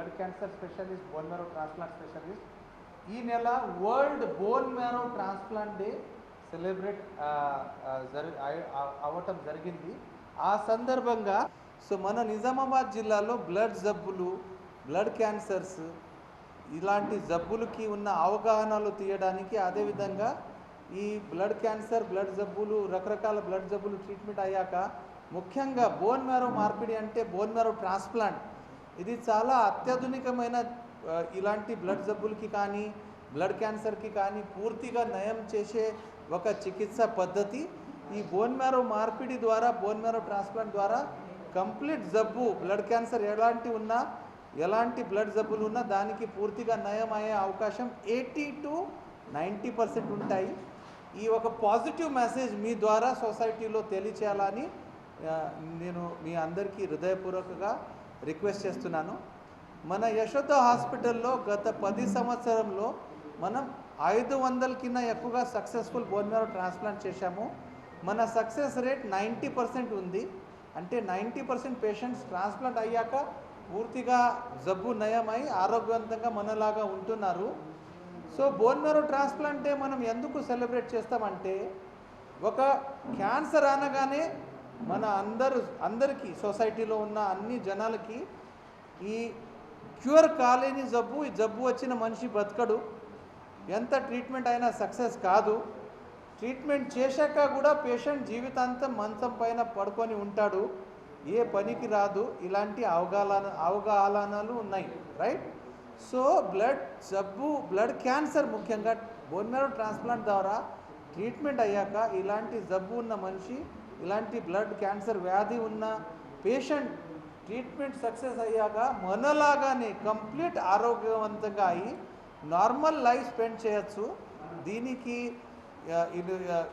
Blood cancer specialist bone marrow transplant specialist ఈ నెల world bone marrow transplant day celebrate జరి అవ్వటం జరిగింది. ఆ సందర్భంగా సో మన నిజామాబాద్ జిల్లాలో బ్లడ్ జబ్బులు బ్లడ్ క్యాన్సర్స్ ఇలాంటి జబ్బులకి ఉన్న అవగాహనలు తీయడానికి అదేవిధంగా ఈ బ్లడ్ క్యాన్సర్ బ్లడ్ జబ్బులు రకరకాల బ్లడ్ జబ్బులు ట్రీట్మెంట్ అయ్యాక ముఖ్యంగా బోన్ మ్యారో మార్పిడి అంటే బోన్ మ్యారో ట్రాన్స్ప్లాంట్ ఇది చాలా అత్యాధునికమైన ఇలాంటి బ్లడ్ జబ్బులకి కానీ బ్లడ్ క్యాన్సర్కి కానీ పూర్తిగా నయం చేసే ఒక చికిత్స పద్ధతి. ఈ బోన్ మ్యారో మార్పిడి ద్వారా బోన్ మ్యారో ట్రాన్స్ప్లాంట్ ద్వారా కంప్లీట్ జబ్బు బ్లడ్ క్యాన్సర్ ఎలాంటి ఉన్నా ఎలాంటి బ్లడ్ జబ్బులు ఉన్నా దానికి పూర్తిగా నయం అయ్యే అవకాశం ఎయిటీ టు నైంటీ పర్సెంట్ ఉంటాయి. ఈ ఒక పాజిటివ్ మెసేజ్ మీ ద్వారా సొసైటీలో తెలియచేయాలని నేను మీ అందరికీ హృదయపూర్వకంగా రిక్వెస్ట్ చేస్తున్నాను. మన యశోద హాస్పిటల్లో గత పది సంవత్సరంలో మనం ఐదు వందల కింద ఎక్కువగా సక్సెస్ఫుల్ బోన్ మేరో ట్రాన్స్ప్లాంట్ చేశాము. మన సక్సెస్ రేట్ నైంటీ పర్సెంట్ ఉంది. అంటే నైంటీ పర్సెంట్ పేషెంట్స్ ట్రాన్స్ప్లాంట్ అయ్యాక పూర్తిగా జబ్బు నయమై ఆరోగ్యవంతంగా మనలాగా ఉంటున్నారు. సో బోన్ మేరో ట్రాన్స్ప్లాంటే మనం ఎందుకు సెలబ్రేట్ చేస్తామంటే ఒక క్యాన్సర్ అనగానే మన అందరు అందరికీ సొసైటీలో ఉన్న అన్ని జనాలకి ఈ క్యూర్ కాలేని జబ్బు ఈ జబ్బు వచ్చిన మనిషి బతకడు ఎంత ట్రీట్మెంట్ అయినా సక్సెస్ కాదు. ట్రీట్మెంట్ చేశాక కూడా పేషెంట్ జీవితాంతం మంచం పైన పడుకొని ఉంటాడు. ఏ పనికి రాదు. ఇలాంటి అవగాహన అవగాహనలు ఉన్నాయి. రైట్? సో బ్లడ్ జబ్బు బ్లడ్ క్యాన్సర్ ముఖ్యంగా బోన్ మ్యారో ట్రాన్స్ప్లాంట్ ద్వారా ట్రీట్మెంట్ అయ్యాక ఇలాంటి జబ్బు ఉన్న మనిషి ఇలాంటి బ్లడ్ క్యాన్సర్ వ్యాధి ఉన్న పేషెంట్ ట్రీట్మెంట్ సక్సెస్ అయ్యాక మనలాగానే కంప్లీట్ ఆరోగ్యవంతంగా అయ్యి నార్మల్ లైఫ్ స్పెండ్ చేయొచ్చు. దీనికి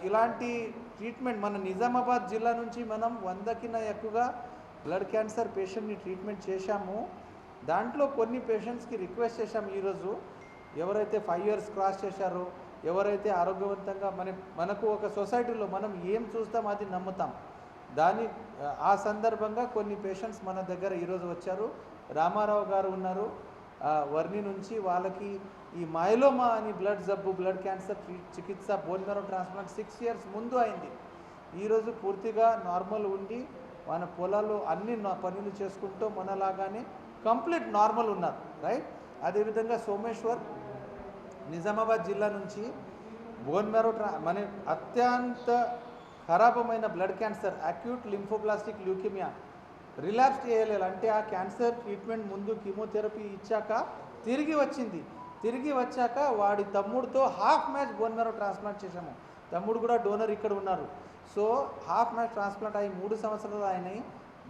ఇలాంటి ట్రీట్మెంట్ మన నిజామాబాద్ జిల్లా నుంచి మనం వందకిన ఎక్కువగా బ్లడ్ క్యాన్సర్ పేషెంట్ని ట్రీట్మెంట్ చేశాము. దాంట్లో కొన్ని పేషెంట్స్కి రిక్వెస్ట్ చేశాము ఈరోజు. ఎవరైతే ఫైవ్ ఇయర్స్ క్రాస్ చేశారో ఎవరైతే ఆరోగ్యవంతంగా మన మనకు ఒక సొసైటీలో మనం ఏం చూస్తాం అది నమ్ముతాం. దాని ఆ సందర్భంగా కొన్ని పేషెంట్స్ మన దగ్గర ఈరోజు వచ్చారు. రామారావు గారు ఉన్నారు. వర్ణి నుంచి వాళ్ళకి ఈ మైలోమా అని బ్లడ్ జబ్బు బ్లడ్ క్యాన్సర్ చికిత్స bone marrow transplant six years ముందు అయింది. ఈరోజు పూర్తిగా నార్మల్ ఉండి మన పొలాల్లో అన్ని పనులు చేసుకుంటూ మనలాగానే కంప్లీట్ నార్మల్ ఉన్నారు. రైట్ అదేవిధంగా సోమేశ్వర్ నిజామాబాద్ జిల్లా నుంచి బోన్ మ్యారో ట్రా మన అత్యంత ఖరాబమైన blood cancer acute lymphoblastic leukaemia relapse చేయలేదు అంటే ఆ క్యాన్సర్ ట్రీట్మెంట్ ముందు కీమోథెరపీ ఇచ్చాక తిరిగి వచ్చింది. తిరిగి వచ్చాక వాడి తమ్ముడితో half match bone marrow transplant చేశాము. తమ్ముడు కూడా డోనర్ ఇక్కడ ఉన్నారు. సో హాఫ్ మ్యాచ్ ట్రాన్స్ప్లాంట్ అయ్యి మూడు సంవత్సరాలు అయినాయి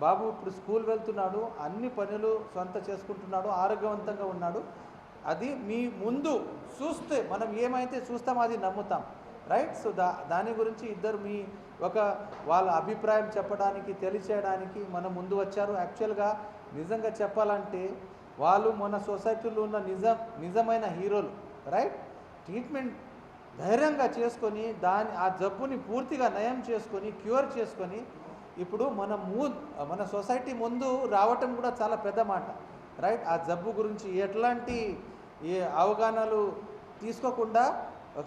బాబు ఇప్పుడు స్కూల్ వెళ్తున్నాడు. అన్ని పనులు సొంత చేసుకుంటున్నాడు. ఆరోగ్యవంతంగా ఉన్నాడు. అది మీ ముందు చూస్తే మనం ఏమైతే చూస్తామో అది నమ్ముతాం. రైట్ సో దా దాని గురించి ఇద్దరు మీ ఒక వాళ్ళ అభిప్రాయం చెప్పడానికి తెలియచేయడానికి మన ముందు వచ్చారు. యాక్చువల్గా నిజంగా చెప్పాలంటే వాళ్ళు మన సొసైటీలో ఉన్న నిజం నిజమైన హీరోలు. రైట్ ట్రీట్మెంట్ ధైర్యంగా చేసుకొని దాని ఆ జబ్బుని పూర్తిగా నయం చేసుకొని క్యూర్ చేసుకొని ఇప్పుడు మన మూ మన సొసైటీ ముందు రావటం కూడా చాలా పెద్ద మాట. రైట్? ఆ జబ్బు గురించి ఎట్లాంటి ఏ అవగాహనలు తీసుకోకుండా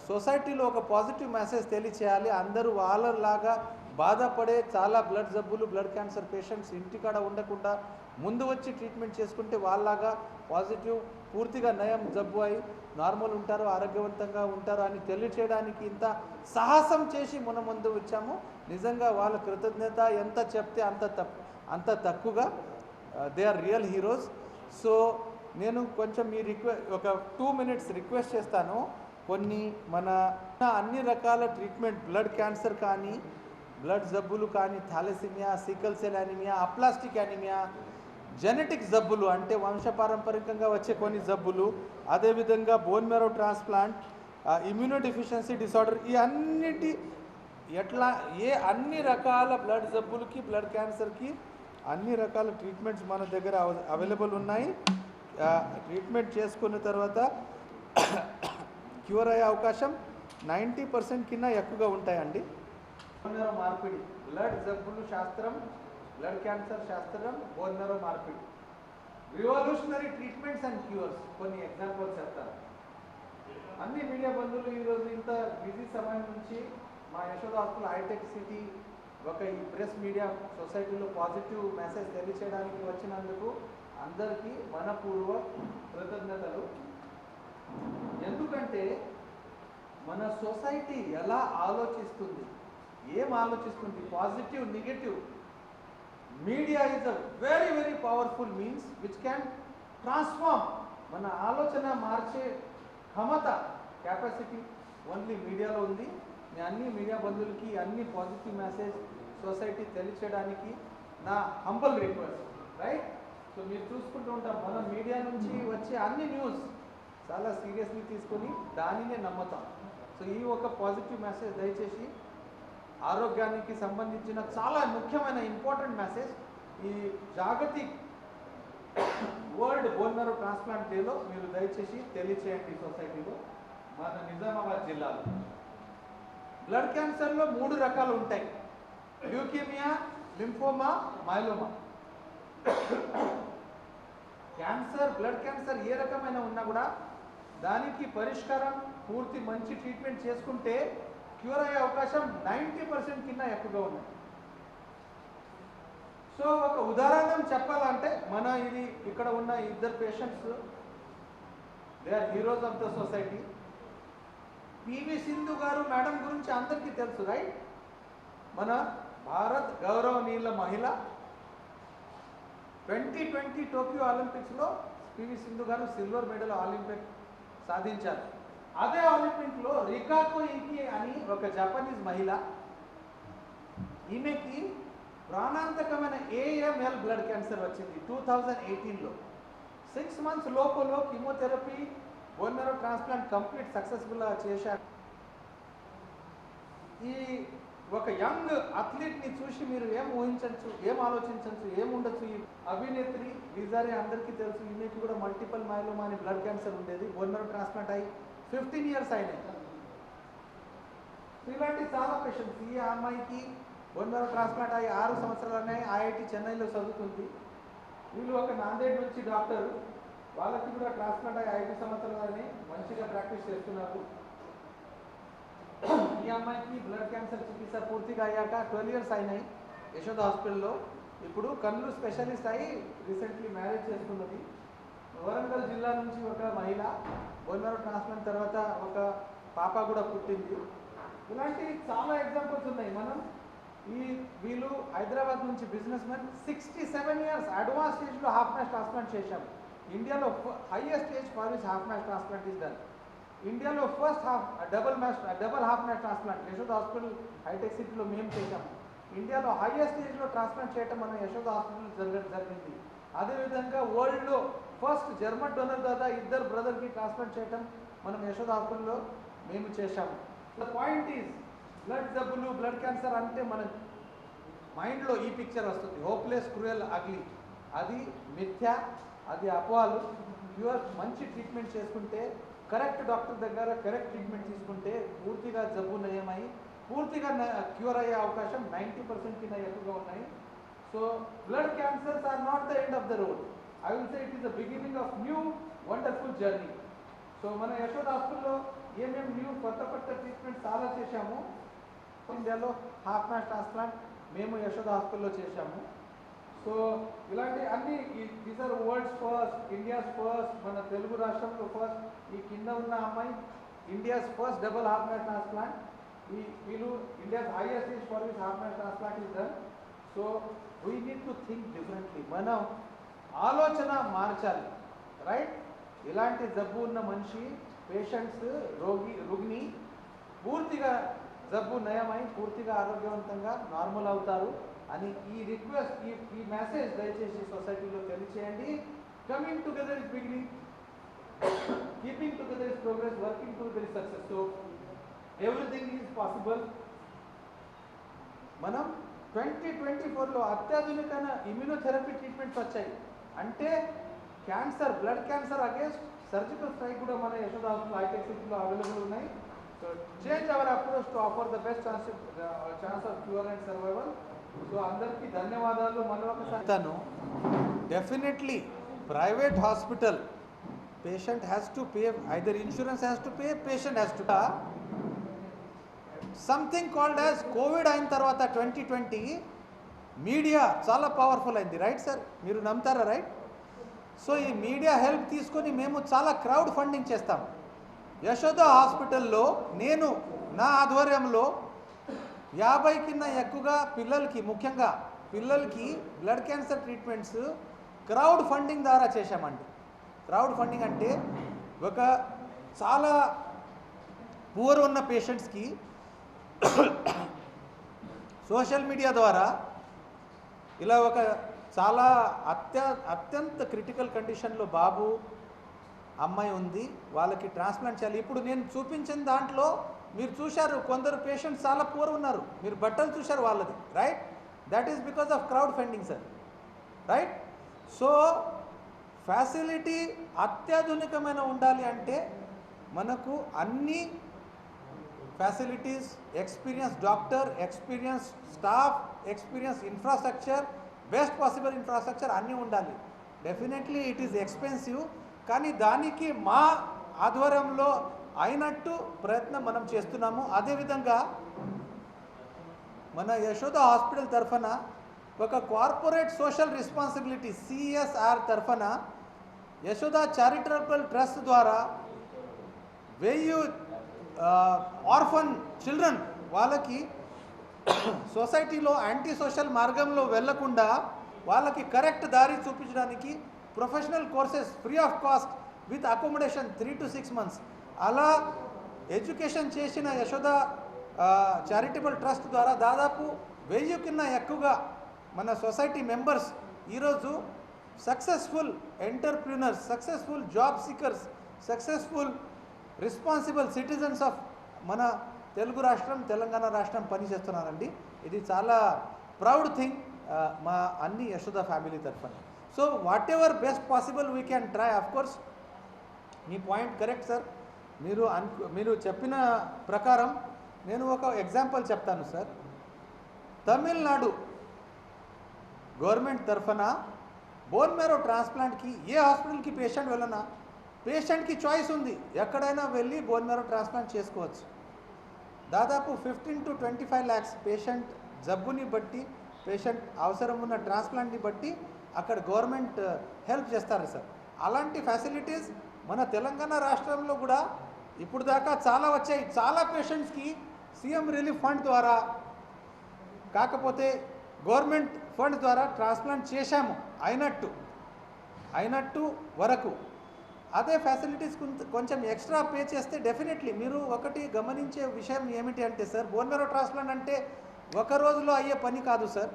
సొసైటీలో ఒక పాజిటివ్ మెసేజ్ తెలియచేయాలి. అందరూ వాళ్ళలాగా బాధపడే చాలా బ్లడ్ జబ్బులు బ్లడ్ క్యాన్సర్ పేషెంట్స్ ఇంటికాడ ఉండకుండా ముందు వచ్చి ట్రీట్మెంట్ చేసుకుంటే వాళ్ళలాగా పాజిటివ్ పూర్తిగా నయం జబ్బు అయి నార్మల్ ఉంటారు ఆరోగ్యవంతంగా ఉంటారు అని తెలియచేయడానికి ఇంత సాహసం చేసి మన ముందు వచ్చాము. నిజంగా వాళ్ళ కృతజ్ఞత ఎంత చెప్తే అంత తప్పు అంత తక్కువగా they are real heroes so నేను కొంచెం మీ రిక్వె ఒక టూ మినిట్స్ రిక్వెస్ట్ చేస్తాను. కొన్ని మన అన్ని రకాల ట్రీట్మెంట్ బ్లడ్ క్యాన్సర్ కానీ బ్లడ్ జబ్బులు కానీ thalassaemia sickle cell anaemia aplastic anaemia genetic జబ్బులు అంటే వంశపారంపరికంగా వచ్చే కొన్ని జబ్బులు అదేవిధంగా bone marrow transplant immunodeficiency disorder ఈ అన్నిటి ఎట్లా ఏ అన్ని రకాల బ్లడ్ జబ్బులకి బ్లడ్ క్యాన్సర్కి అన్ని రకాల ట్రీట్మెంట్స్ మన దగ్గర అవ- అవైలబుల్ ఉన్నాయి. ట్రీట్మెంట్ చేసుకున్న తర్వాత క్యూర్ అయ్యే అవకాశం నైంటీ పర్సెంట్ కింద ఎక్కువగా ఉంటాయండి. బోన్ మార్పిడి. బ్లడ్ జబ్బులు శాస్త్రం బ్లడ్ క్యాన్సర్ శాస్త్రం బోన్ మార్పిడి. రివల్యూషనరీ ట్రీట్మెంట్స్ అండ్ క్యూర్స్ కొన్ని ఎగ్జాంపుల్స్ చెప్తాను. అన్ని మీడియా బంధువులు ఈరోజు ఇంత బిజీ సమయం నుంచి మా యశోద హాస్పిటల్ హైటెక్ సిటీ ఒక ఈ ప్రెస్ మీడియా సొసైటీలో పాజిటివ్ మెసేజ్ తెలియచేయడానికి వచ్చినందుకు అందరికీ మనపూర్వ కృతజ్ఞతలు. ఎందుకంటే మన సొసైటీ ఎలా ఆలోచిస్తుంది ఏం ఆలోచిస్తుంది? Positive negative. Media is a very very powerful means which can transform మన ఆలోచన మార్చే క్షమత కెపాసిటీ ఓన్లీ మీడియాలో ఉంది. మీ అన్ని మీడియా బంధువులకి అన్ని పాజిటివ్ మెసేజ్ సొసైటీ తెలియచేయడానికి నా హంబల్ రిక్వెస్ట్ రైట్ సో మీరు చూసుకుంటూ ఉంటాం మన మీడియా నుంచి వచ్చే అన్ని న్యూస్ చాలా సీరియస్లీ తీసుకొని దానినే నమ్ముతాం. సో ఈ ఒక పాజిటివ్ మెసేజ్ దయచేసి ఆరోగ్యానికి సంబంధించిన చాలా ముఖ్యమైన ఇంపార్టెంట్ మెసేజ్ ఈ జాగతిక్ వరల్డ్ బోన్ ట్రాన్స్ప్లాంట్ డేలో మీరు దయచేసి తెలియచేయండి సొసైటీలో మన నిజామాబాద్ జిల్లాలో. బ్లడ్ క్యాన్సర్లో మూడు రకాలు ఉంటాయి. Leukaemia lymphoma myeloma. Cancer blood cancer ఏ రకమైన ఉన్నా కూడా దానికి పరిష్కారం పూర్తి మంచి ట్రీట్మెంట్ చేసుకుంటే క్యూర్ అయ్యే అవకాశం నైంటీ పర్సెంట్ కింద ఎక్కువగా ఉన్నాయి. సో ఒక ఉదాహరణ చెప్పాలంటే మన ఇది ఇక్కడ ఉన్న ఇద్దరు patients they are heroes of the society. PV Sindhu గారు మేడం గురించి అందరికీ తెలుసు రైట్? మన భారత్ గౌరవనీయుల మహిళ ట్వంటీ ట్వంటీ టోక్యో ఒలింపిక్స్లో పివి సింధు గారు సిల్వర్ మెడల్ ఒలింపిక్ సాధించారు. అదే ఒలింపిక్లో రికాకో ఇకి అని ఒక జపనీస్ మహిళ ఈమెకి ప్రాణాంతకమైన ఏఎంఎల్ బ్లడ్ క్యాన్సర్ వచ్చింది. టూ థౌజండ్ ఎయిటీన్లో. సిక్స్ మంత్స్ లోపల chemotherapy bone marrow transplant complete సక్సెస్ఫుల్గా చేశారు. ఈ ఒక యంగ్ అథ్లీట్ని చూసి మీరు ఏం ఊహించవచ్చు ఏం ఆలోచించవచ్చు ఏముండొచ్చు ఈ అభినేత్రి విజారి అందరికీ తెలుసు ఈమెకి కూడా మల్టిపల్ మైలోమా అని బ్లడ్ క్యాన్సర్ ఉండేది. బోన్ మ్యారో ట్రాన్స్ప్లాంట్ అయ్యి ఫిఫ్టీన్ ఇయర్స్ అయినాయి. ఇలాంటి చాలా పేషెంట్స్ ఈ అమ్మాయికి బోన్ మ్యారో ట్రాన్స్ప్లాంట్ అయ్యి ఆరు సంవత్సరాలనే ఐఐటి చెన్నైలో చదువుతుంది. వీళ్ళు ఒక నాందేడ్ నుంచి డాక్టర్. వాళ్ళకి కూడా ట్రాన్స్ప్లాంట్ అయ్యి ఐదు సంవత్సరాలని మంచిగా ప్రాక్టీస్ చేస్తున్నారు. ఈ అమ్మాయికి బ్లడ్ క్యాన్సర్ చికిత్స పూర్తిగా అయ్యాక ట్వెల్వ్ ఇయర్స్ అయినాయి. యశోద హాస్పిటల్లో ఇప్పుడు కళ్ళు స్పెషలిస్ట్ అయ్యి రీసెంట్లీ మ్యారేజ్ చేసుకున్నది వరంగల్ జిల్లా నుంచి ఒక మహిళ బోన్మరో ట్రాన్స్ప్లాంట్ తర్వాత ఒక పాప కూడా పుట్టింది. ఇలాంటి చాలా ఎగ్జాంపుల్స్ ఉన్నాయి. మనం ఈ వీళ్ళు హైదరాబాద్ నుంచి businessman sixty seven years advance స్టేజ్లో హాఫ్ మ్యాచ్ ట్రాన్స్ప్లాంట్ చేశాము. ఇండియాలో highest stage for which half match transplant is done ఇండియాలో first half double match double half match transplant Yashoda hospital hitech సిటీలో మేము చేశాము ఇండియాలో హైయెస్ట్ స్టేజ్లో ట్రాన్స్ప్లాంట్ చేయటం మన యశోద హాస్పిటల్ జరగడం జరిగింది. అదేవిధంగా వరల్డ్లో ఫస్ట్ జర్మన్ డోనర్ ద్వారా ఇద్దరు బ్రదర్కి ట్రాన్స్ప్లాంట్ చేయటం మనం యశోద హాస్పిటల్లో మేము చేశాము ద పాయింట్ ఈజ్ బ్లడ్ జబ్బులు బ్లడ్ క్యాన్సర్ అంటే మన మైండ్లో ఈ పిక్చర్ వస్తుంది. హోప్లెస్ క్రూయల్ అగ్లీ అది మిథ్య అది అపవాలు ప్యూర్ మంచి ట్రీట్మెంట్ చేసుకుంటే కరెక్ట్ డాక్టర్ దగ్గర కరెక్ట్ ట్రీట్మెంట్ తీసుకుంటే పూర్తిగా జబ్బు నయమై పూర్తిగా క్యూర్ అయ్యే అవకాశం నైంటీ పర్సెంట్ కింద ఎక్కువగా ఉన్నాయి. So blood cancers are not the end of the road I will say it is the beginning of new wonderful journey so మన యశోద హాస్పిటల్లో ఏమేమి న్యూ కొత్త కొత్త ట్రీట్మెంట్ చాలా చేశాము? ఇండియాలో హాఫ్ మ్యాచ్ ట్రాన్స్ప్లాంట్ మేము యశోద హాస్పిటల్లో చేశాము. సో ఇలాంటి అన్ని these are world's first India's first మన తెలుగు రాష్ట్రంలో ఫస్ట్ ఈ కింద ఉన్న అమ్మాయి India's first double half match transplant ఈ వీళ్ళు India's highest is for which half match transplant is done so we need to think differently మనం ఆలోచన మార్చాలి. రైట్ ఇలాంటి జబ్బు ఉన్న మనిషి పేషెంట్స్ రోగి రుగ్ని పూర్తిగా జబ్బు నయమై పూర్తిగా ఆరోగ్యవంతంగా నార్మల్ అవుతారు. అని ఈ రిక్వెస్ట్ ఈ ఈ మెసేజ్ దయచేసి సొసైటీలో తెలియచేయండి. Coming together is beginning keeping together is progress working together is success so everything is possible మనం ట్వంటీ ట్వంటీ ఫోర్లో అత్యాధునికైన ఇమ్యూనోథెరపీ ట్రీట్మెంట్స్ వచ్చాయి. అంటే cancer blood cancer against surgical strike కూడా మన యశోద హాస్పిటల్ హైటెక్ సిటీలో అవైలబుల్ ఉన్నాయి. So change our approach to offer the best chance chance of cure and survival so అందరికీ ధన్యవాదాలు. మళ్ళీ తను definitely private hospital patient has to pay either insurance has to pay patient has to something called as Covid అయిన తర్వాత twenty twenty media చాలా powerful అయింది. Right sir మీరు నమ్ముతారా? రైట్ సో ఈ మీడియా హెల్ప్ తీసుకొని మేము చాలా క్రౌడ్ ఫండింగ్ చేస్తాం. యశోద హాస్పిటల్లో నేను నా ఆధ్వర్యంలో యాభై కింద ఎక్కువగా పిల్లలకి ముఖ్యంగా పిల్లలకి blood cancer treatments crowd funding ద్వారా చేశామండి. క్రౌడ్ ఫండింగ్ అంటే ఒక చాలా పూర్ ఉన్న పేషెంట్స్కి సోషల్ మీడియా ద్వారా ఇలా ఒక చాలా అత్య అత్యంత క్రిటికల్ కండిషన్లో బాబు అమ్మాయి ఉంది వాళ్ళకి ట్రాన్స్ప్లాంట్ చేయాలి. ఇప్పుడు నేను చూపించిన దాంట్లో మీరు చూశారు కొందరు పేషెంట్స్ చాలా పూర్ ఉన్నారు. మీరు బట్టలు చూశారు వాళ్ళది right that is because of crowd funding sir right so facility అత్యాధునికమైన ఉండాలి అంటే మనకు అన్ని facilities experience doctor experience staff experience infrastructure best possible infrastructure అన్నీ ఉండాలి. డెఫినెట్లీ ఇట్ ఈస్ ఎక్స్పెన్సివ్ కానీ దానికి మా ఆధ్వర్యంలో అయినట్టు ప్రయత్నం మనం చేస్తున్నాము. అదేవిధంగా మన యశోద హాస్పిటల్ తరఫున ఒక కార్పొరేట్ సోషల్ రెస్పాన్సిబిలిటీ సిఎస్ఆర్ తరఫున యశోద చారిటబుల్ ట్రస్ట్ ద్వారా వెయ్యి ఆర్ఫన్ చిల్డ్రన్ వాళ్ళకి సొసైటీలో యాంటీ సోషల్ మార్గంలో వెళ్ళకుండా వాళ్ళకి కరెక్ట్ దారి చూపించడానికి professional courses free of cost with accommodation three to six months అలా ఎడ్యుకేషన్ చేసిన యశోద చారిటబుల్ ట్రస్ట్ ద్వారా దాదాపు వెయ్యి కింద ఎక్కువగా మన సొసైటీ మెంబర్స్ ఈరోజు successful entrepreneurs successful job seekers successful responsible citizens of మన తెలుగు రాష్ట్రం తెలంగాణ రాష్ట్రం పనిచేస్తున్నారండి. ఇది చాలా ప్రౌడ్ థింగ్ మా అన్ని యశోద ఫ్యామిలీ తరఫున. So whatever best possible we can try of course. మీ పాయింట్ కరెక్ట్ సార్. మీరు అను మీరు చెప్పిన ప్రకారం నేను ఒక ఎగ్జాంపుల్ చెప్తాను సార్ తమిళనాడు గవర్నమెంట్ తరఫున బోన్ మేరో ట్రాన్స్ప్లాంట్కి ఏ హాస్పిటల్కి పేషెంట్ వెళ్ళనా పేషెంట్కి చాయిస్ ఉంది. ఎక్కడైనా వెళ్ళి బోన్ మేరో ట్రాన్స్ప్లాంట్ చేసుకోవచ్చు. దాదాపు fifteen to twenty five lakhs patient జబ్బుని బట్టి పేషెంట్ అవసరం ఉన్న ట్రాన్స్ప్లాంట్ని బట్టి అక్కడ గవర్నమెంట్ uh, హెల్ప్ చేస్తారు సార్ అలాంటి ఫెసిలిటీస్ మన తెలంగాణ రాష్ట్రంలో కూడా ఇప్పుడు దాకా చాలా వచ్చాయి. చాలా పేషెంట్స్కి సీఎం రిలీఫ్ ఫండ్ ద్వారా కాకపోతే గవర్నమెంట్ ఫండ్ ద్వారా ట్రాన్స్ప్లాంట్ చేశాము. అయినట్టు అయినట్టు వరకు. అదే ఫెసిలిటీస్ కొంచెం ఎక్స్ట్రా పే చేస్తే డెఫినెట్లీ మీరు ఒకటి గమనించే విషయం ఏమిటి అంటే సార్ బోన్మెరో ట్రాన్స్ప్లాంట్ అంటే ఒక రోజులో అయ్యే పని కాదు సార్.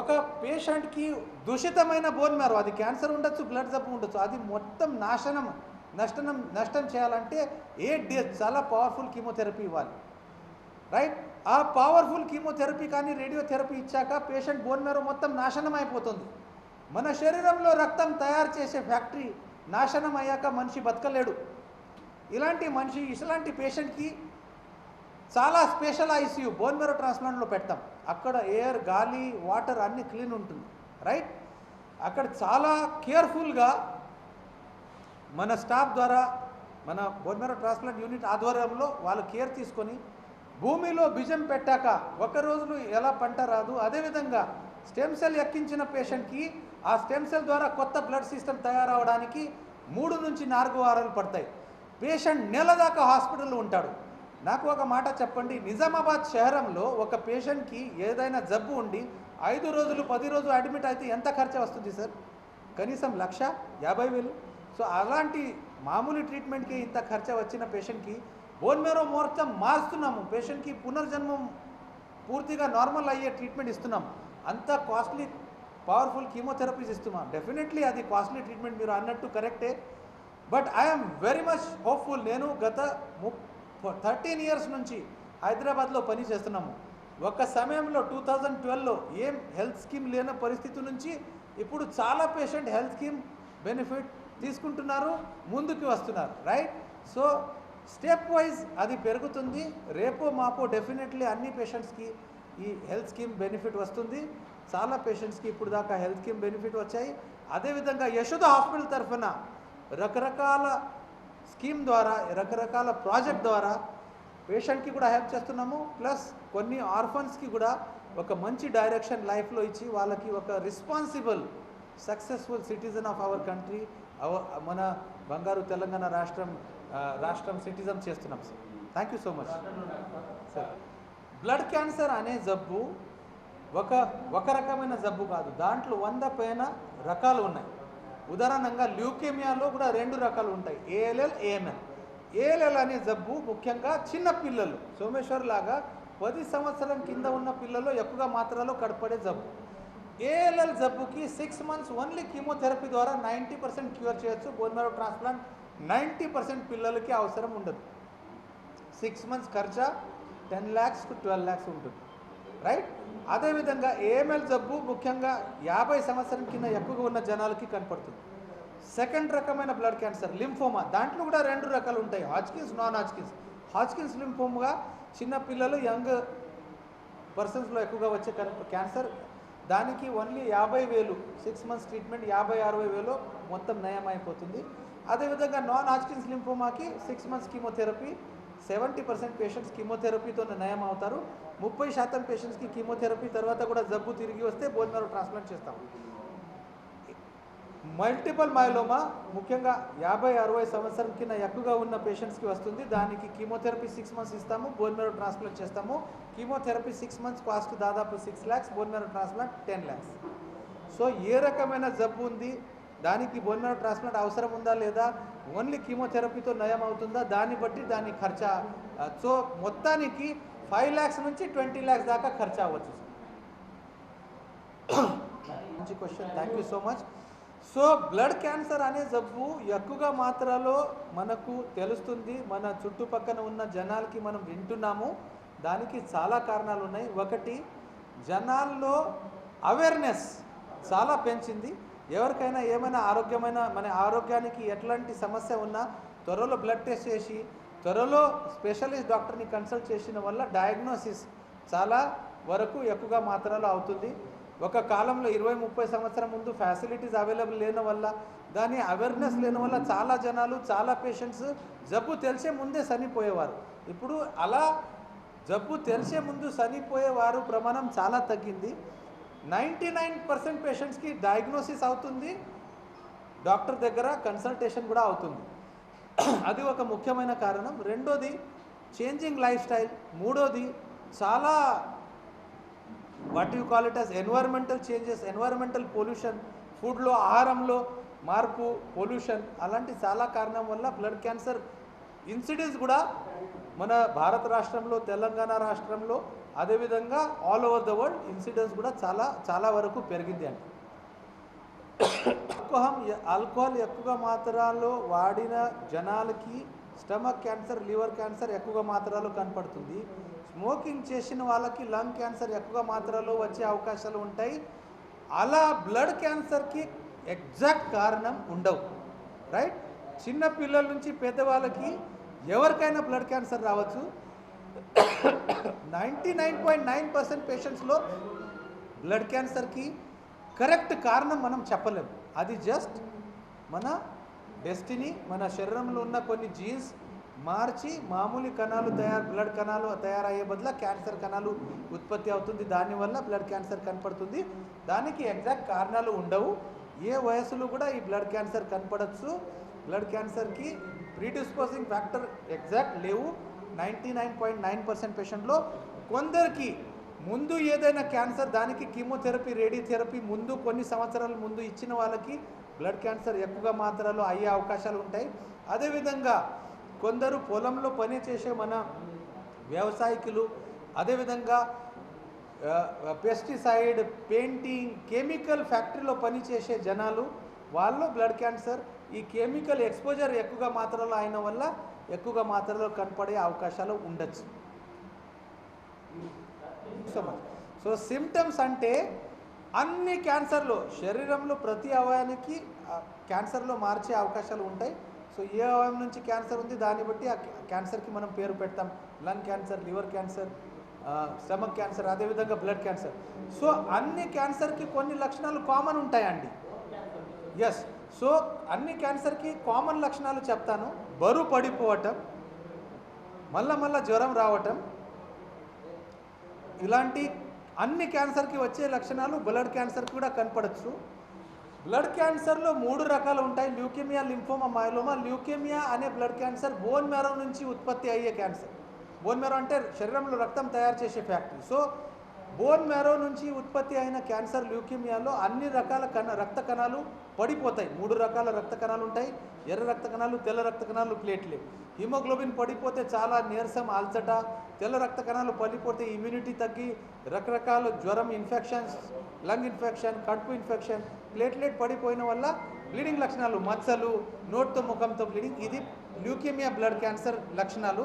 ఒక పేషెంట్కి దూషితమైన బోన్మెరో అది క్యాన్సర్ ఉండొచ్చు బ్లడ్ జబ్బు ఉండొచ్చు అది మొత్తం నాశనం నష్టం నష్టం చేయాలంటే ఎయిట్ డేస్ చాలా పవర్ఫుల్ కీమోథెరపీ ఇవ్వాలి. రైట్ ఆ పవర్ఫుల్ కీమోథెరపీ కానీ రేడియోథెరపీ ఇచ్చాక పేషెంట్ బోన్ మేరో మొత్తం నాశనం అయిపోతుంది. మన శరీరంలో రక్తం తయారు చేసే ఫ్యాక్టరీ నాశనం అయ్యాక మనిషి బతకలేడు. ఇలాంటి మనిషి ఇలాంటి పేషెంట్కి చాలా స్పెషల్ ఐసీయూ బోన్ మేరో ట్రాన్స్ప్లాంట్లో పెడతాం. అక్కడ ఎయిర్ గాలి వాటర్ అన్నీ క్లీన్ ఉంటుంది. రైట్ అక్కడ చాలా కేర్ఫుల్గా మన స్టాఫ్ ద్వారా మన బోన్మెరో ట్రాన్స్ప్లాంట్ యూనిట్ ఆధ్వర్యంలో వాళ్ళు కేర్ తీసుకొని భూమిలో బిజం పెట్టాక ఒక రోజులు ఎలా పంట రాదు అదేవిధంగా స్టెమ్ సెల్ ఎక్కించిన పేషెంట్కి ఆ స్టెమ్ సెల్ ద్వారా కొత్త బ్లడ్ సిస్టమ్ తయారవడానికి మూడు నుంచి నాలుగు వారాలు పడతాయి. పేషెంట్ నెల దాకా హాస్పిటల్లో ఉంటాడు. నాకు ఒక మాట చెప్పండి నిజామాబాద్ శహరంలో ఒక పేషెంట్కి ఏదైనా జబ్బు ఉండి ఐదు రోజులు పది రోజులు అడ్మిట్ అయితే ఎంత ఖర్చు వస్తుంది సార్? కనీసం లక్ష? యాభై వేలు? సో అలాంటి మామూలు ట్రీట్మెంట్కి ఇంత ఖర్చు వచ్చిన పేషెంట్కి బోన్ మేరో మొత్తం మారుస్తున్నాము. పేషెంట్కి పునర్జన్మం పూర్తిగా నార్మల్ అయ్యే ట్రీట్మెంట్ ఇస్తున్నాం. అంత కాస్ట్లీ పవర్ఫుల్ కీమోథెరపీస్ ఇస్తున్నాం. డెఫినెట్లీ అది కాస్ట్లీ ట్రీట్మెంట్ మీరు అన్నట్టు కరెక్టే but I'm very much hopeful నేను గత ము థర్టీన్ ఇయర్స్ నుంచి హైదరాబాద్లో పని చేస్తున్నాము. ఒక సమయంలో టూ థౌజండ్ ట్వెల్వ్లో ఏం హెల్త్ స్కీమ్ లేని పరిస్థితి నుంచి ఇప్పుడు చాలా పేషెంట్ హెల్త్ స్కీమ్ బెనిఫిట్ తీసుకుంటున్నారు ముందుకు వస్తున్నారు రైట్ సో స్టెప్ వైజ్ అది పెరుగుతుంది. రేపో మాపో డెఫినెట్లీ అన్ని పేషెంట్స్కి ఈ హెల్త్ స్కీమ్ బెనిఫిట్ వస్తుంది. చాలా పేషెంట్స్కి ఇప్పుడు దాకా హెల్త్ స్కీమ్ బెనిఫిట్ వచ్చాయి. అదేవిధంగా యశోద హాస్పిటల్ తరఫున రకరకాల స్కీమ్ ద్వారా రకరకాల ప్రాజెక్ట్ ద్వారా పేషెంట్కి కూడా హెల్ప్ చేస్తున్నాము. ప్లస్ కొన్ని ఆర్ఫన్స్కి కూడా ఒక మంచి డైరెక్షన్ లైఫ్లో ఇచ్చి వాళ్ళకి ఒక responsible successful citizen of our country మన బంగారు తెలంగాణ రాష్ట్రం రాష్ట్రం సిటిజన్ చేస్తున్నాం sir. Thank you so much sir blood cancer అనే జబ్బు ఒక ఒక రకమైన జబ్బు కాదు. దాంట్లో వంద పైన రకాలు ఉన్నాయి. ఉదాహరణంగా ల్యూకేమియాలో కూడా రెండు రకాలు ఉంటాయి. ఏఎల్ఎల్ ఏఎన్ఎల్ ఏఎల్ఎల్ అనే జబ్బు ముఖ్యంగా చిన్న పిల్లలు సోమేశ్వర్ లాగా పది సంవత్సరం కింద ఉన్న పిల్లలు ఎక్కువగా మాత్రలో కడపడే జబ్బు. ఏఎల్ఎల్ జబ్బుకి సిక్స్ మంత్స్ ఓన్లీ కీమోథెరపీ ద్వారా నైంటీ పర్సెంట్ క్యూర్ చేయొచ్చు. Bone marrow transplant ninety percent పిల్లలకి అవసరం ఉండదు. Six months ఖర్చా? Ten lakhs to twelve lakhs ఉంటుంది. రైట్ అదేవిధంగా ఏఎంఎల్ జబ్బు ముఖ్యంగా యాభై సంవత్సరం కింద ఎక్కువగా ఉన్న జనాలకి కనపడుతుంది. సెకండ్ రకమైన బ్లడ్ క్యాన్సర్ లింఫోమా దాంట్లో కూడా రెండు రకాలు ఉంటాయి. హాజ్కిన్స్ నాన్ హాజ్కిన్స్ హాజ్కిన్స్ లింఫోమ్గా చిన్న పిల్లలు యంగ్ పర్సన్స్లో ఎక్కువగా వచ్చే కన్- క్యాన్సర్ దానికి ఓన్లీ యాభై వేలు సిక్స్ మంత్స్ ట్రీట్మెంట్ యాభై అరవై వేలు మొత్తం నయం అయిపోతుంది అదేవిధంగా non Hodgkin's లింఫోమాకి six months chemotherapy seventy percent patients కీమోథెరపీతో నయం అవుతారు ముప్పై శాతం పేషెంట్స్కి కీమోథెరపీ తర్వాత కూడా జబ్బు తిరిగి వస్తే బోన్ మ్యారో ట్రాన్స్ప్లాంట్ చేస్తాం. మల్టిపల్ మైలోమా ముఖ్యంగా యాభై అరవై సంవత్సరం కింద ఎక్కువగా ఉన్న పేషెంట్స్కి వస్తుంది. దానికి కీమోథెరపీ సిక్స్ మంత్స్ ఇస్తాము. బోన్ మ్యారో ట్రాన్స్ప్లాంట్ చేస్తాము. కీమోథెరపీ సిక్స్ మంత్స్ కాస్ట్ దాదాపు six lakhs bone marrow transplant ten lakhs so ఏ రకమైన జబ్బు ఉంది? దానికి బోన్ మ్యారో ట్రాన్స్ప్లాంట్ అవసరం ఉందా లేదా? ఓన్లీ కీమోథెరపీతో నయం అవుతుందా? దాన్ని బట్టి దాని ఖర్చా. సో మొత్తానికి ఫైవ్ ల్యాక్స్ నుంచి ట్వంటీ ల్యాక్స్ దాకా ఖర్చు అవ్వచ్చు. మంచి question thank you so much so blood cancer అనే జబ్బు ఎక్కువగా మాత్రలో మనకు తెలుస్తుంది. మన చుట్టుపక్కన ఉన్న జనాలకి మనం వింటున్నాము. దానికి చాలా కారణాలు ఉన్నాయి. ఒకటి జనాల్లో అవేర్నెస్ చాలా పెంచింది. ఎవరికైనా ఏమైనా ఆరోగ్యమైన మన ఆరోగ్యానికి ఎట్లాంటి సమస్య ఉన్నా త్వరలో బ్లడ్ టెస్ట్ చేసి త్వరలో స్పెషలిస్ట్ డాక్టర్ని కన్సల్ట్ చేసిన వల్ల డయాగ్నోసిస్ చాలా వరకు ఎక్కువగా మాత్రలో అవుతుంది. ఒక కాలంలో ఇరవై ముప్పై సంవత్సరం ముందు ఫ్యాసిలిటీస్ అవైలబుల్ లేని వల్ల దాని అవేర్నెస్ లేని వల్ల చాలా జనాలు చాలా పేషెంట్స్ జబ్బు తెలిసే ముందే చనిపోయేవారు. ఇప్పుడు అలా జబ్బు తెలిసే ముందు చనిపోయేవారు ప్రమాణం చాలా తగ్గింది. నైంటీ నైన్ పర్సెంట్ పేషెంట్స్కి డయాగ్నోసిస్ అవుతుంది. డాక్టర్ దగ్గర కన్సల్టేషన్ కూడా అవుతుంది. అది ఒక ముఖ్యమైన కారణం. రెండోది చేంజింగ్ లైఫ్ స్టైల్ మూడోది చాలా what you call it as environmental changes environmental pollution ఫుడ్లో ఆహారంలో మార్పు పొల్యూషన్ అలాంటి చాలా కారణం వల్ల బ్లడ్ క్యాన్సర్ ఇన్సిడెన్స్ కూడా మన భారత రాష్ట్రంలో తెలంగాణ రాష్ట్రంలో అదేవిధంగా all over the world incidence కూడా చాలా చాలా వరకు పెరిగింది అండి ఆల్కహాల్ ఆల్కహాల్ ఎక్కువ మాత్రలో వాడిన జనాలకి స్టమక్ క్యాన్సర్ లివర్ క్యాన్సర్ ఎక్కువ మాత్రలో కనపడుతుంది. స్మోకింగ్ చేసిన వాళ్ళకి లంగ్ క్యాన్సర్ ఎక్కువగా మాత్రలో వచ్చే అవకాశాలు ఉంటాయి. అలా బ్లడ్ క్యాన్సర్కి ఎగ్జాక్ట్ కారణం ఉండవు. రైట్? చిన్న పిల్లల నుంచి పెద్దవాళ్ళకి ఎవరికైనా బ్లడ్ క్యాన్సర్ రావచ్చు. Ninety nine point nine percent పేషెంట్స్లో blood క్యాన్సర్కి కరెక్ట్ కారణం మనం చెప్పలేము. అది జస్ట్ మన డెస్టినీ మన శరీరంలో ఉన్న కొన్ని జీన్స్ మార్చి మామూలు కణాలు తయారు బ్లడ్ కణాలు తయారయ్యే బదులు క్యాన్సర్ కణాలు ఉత్పత్తి అవుతుంది. దానివల్ల బ్లడ్ క్యాన్సర్ కనపడుతుంది. దానికి ఎగ్జాక్ట్ కారణాలు ఉండవు. ఏ వయసులో కూడా ఈ బ్లడ్ క్యాన్సర్ కనపడచ్చు. బ్లడ్ క్యాన్సర్కి ప్రీడిస్పోజింగ్ ఫ్యాక్టర్ ఎగ్జాక్ట్ లేవు. Ninety nine point nine percent పేషెంట్లో కొందరికి ముందు ఏదైనా క్యాన్సర్ దానికి కీమోథెరపీ రేడియోథెరపీ ముందు కొన్ని సంవత్సరాల ముందు ఇచ్చిన వాళ్ళకి బ్లడ్ క్యాన్సర్ ఎక్కువగా మాత్రలో అయ్యే అవకాశాలు ఉంటాయి. అదేవిధంగా కొందరు పొలంలో పని చేసే మన వ్యవసాయకులు అదేవిధంగా పెస్టిసైడ్ పెయింటింగ్ కెమికల్ ఫ్యాక్టరీలో పనిచేసే జనాలు వాళ్ళు బ్లడ్ క్యాన్సర్ ఈ కెమికల్ ఎక్స్పోజర్ ఎక్కువగా మాత్రలో అయిన వల్ల ఎక్కువగా మాత్రలో కనపడే అవకాశాలు ఉండొచ్చు. సో సిమ్టమ్స్ అంటే అన్ని క్యాన్సర్లో శరీరంలో ప్రతి అవయానికి క్యాన్సర్లో మార్చే అవకాశాలు ఉంటాయి. సో ఏ అవయం నుంచి క్యాన్సర్ ఉంది. దాన్ని బట్టి ఆ క్యాన్సర్కి మనం పేరు పెడతాం. Lung cancer liver cancer stomach cancer అదేవిధంగా బ్లడ్ క్యాన్సర్. సో అన్ని క్యాన్సర్కి కొన్ని లక్షణాలు కామన్ ఉంటాయండి. ఎస్ సో అన్ని క్యాన్సర్కి కామన్ లక్షణాలు చెప్తాను. బరువు పడిపోవటం మళ్ళా మళ్ళా జ్వరం రావటం ఇలాంటి అన్ని క్యాన్సర్కి వచ్చే లక్షణాలు బ్లడ్ క్యాన్సర్ కూడా కనపడచ్చు. బ్లడ్ క్యాన్సర్లో మూడు రకాలు ఉంటాయి. ల్యూకేమియా లింఫోమా మైలోమా ల్యూకేమియా అనే బ్లడ్ క్యాన్సర్ బోన్ మెరో నుంచి ఉత్పత్తి అయ్యే క్యాన్సర్ బోన్ మెరో అంటే శరీరంలో రక్తం తయారు చేసే ఫ్యాక్టరీ సో బోన్ మ్యారో నుంచి ఉత్పత్తి అయిన క్యాన్సర్ ల్యూకేమియాలో అన్ని రకాల కణ రక్త కణాలు పడిపోతాయి. మూడు రకాల రక్త కణాలు ఉంటాయి. ఎర్ర రక్త కణాలు తెల్ల రక్త కణాలు ప్లేట్లే హిమోగ్లోబిన్ పడిపోతే చాలా నీరసం అల్సట తెల్ల రక్త కణాలు పడిపోతే ఇమ్యూనిటీ తగ్గి రకరకాల జ్వరం ఇన్ఫెక్షన్స్ లంగ్ ఇన్ఫెక్షన్ కడుపు ఇన్ఫెక్షన్ ప్లేట్లెట్ పడిపోయిన వల్ల బ్లీడింగ్ లక్షణాలు మచ్చలు నోట్తో ముఖంతో బ్లీడింగ్ ఇది ల్యూకేమియా బ్లడ్ క్యాన్సర్ లక్షణాలు.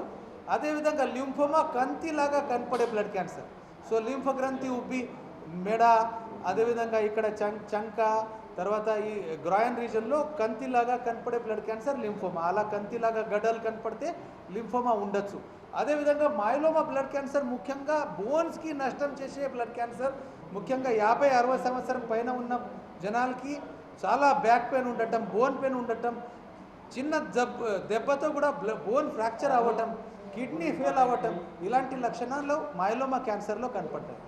అదేవిధంగా లింఫోమా కంతిలాగా కనపడే బ్లడ్ క్యాన్సర్ సో లింఫ గ్రంథి ఉబ్బి మెడ అదేవిధంగా ఇక్కడ చం చంక తర్వాత ఈ గ్రాయన్ రీజన్లో కంతిలాగా కనపడే బ్లడ్ క్యాన్సర్ లింఫోమా. అలా కంతిలాగా గడ్డలు కనపడితే లింఫోమా ఉండొచ్చు. అదేవిధంగా మైలోమా బ్లడ్ క్యాన్సర్ ముఖ్యంగా బోన్స్కి నష్టం చేసే బ్లడ్ క్యాన్సర్ ముఖ్యంగా యాభై అరవై సంవత్సరం పైన ఉన్న జనాలకి చాలా బ్యాక్ పెయిన్ ఉండటం బోన్ పెయిన్ ఉండటం చిన్న జబ్ దెబ్బతో కూడా బోన్ ఫ్రాక్చర్ అవ్వటం కిడ్నీ ఫెయిల్ అవ్వటం ఇలాంటి లక్షణాలు మైలోమా క్యాన్సర్లో కనపడ్డాయి.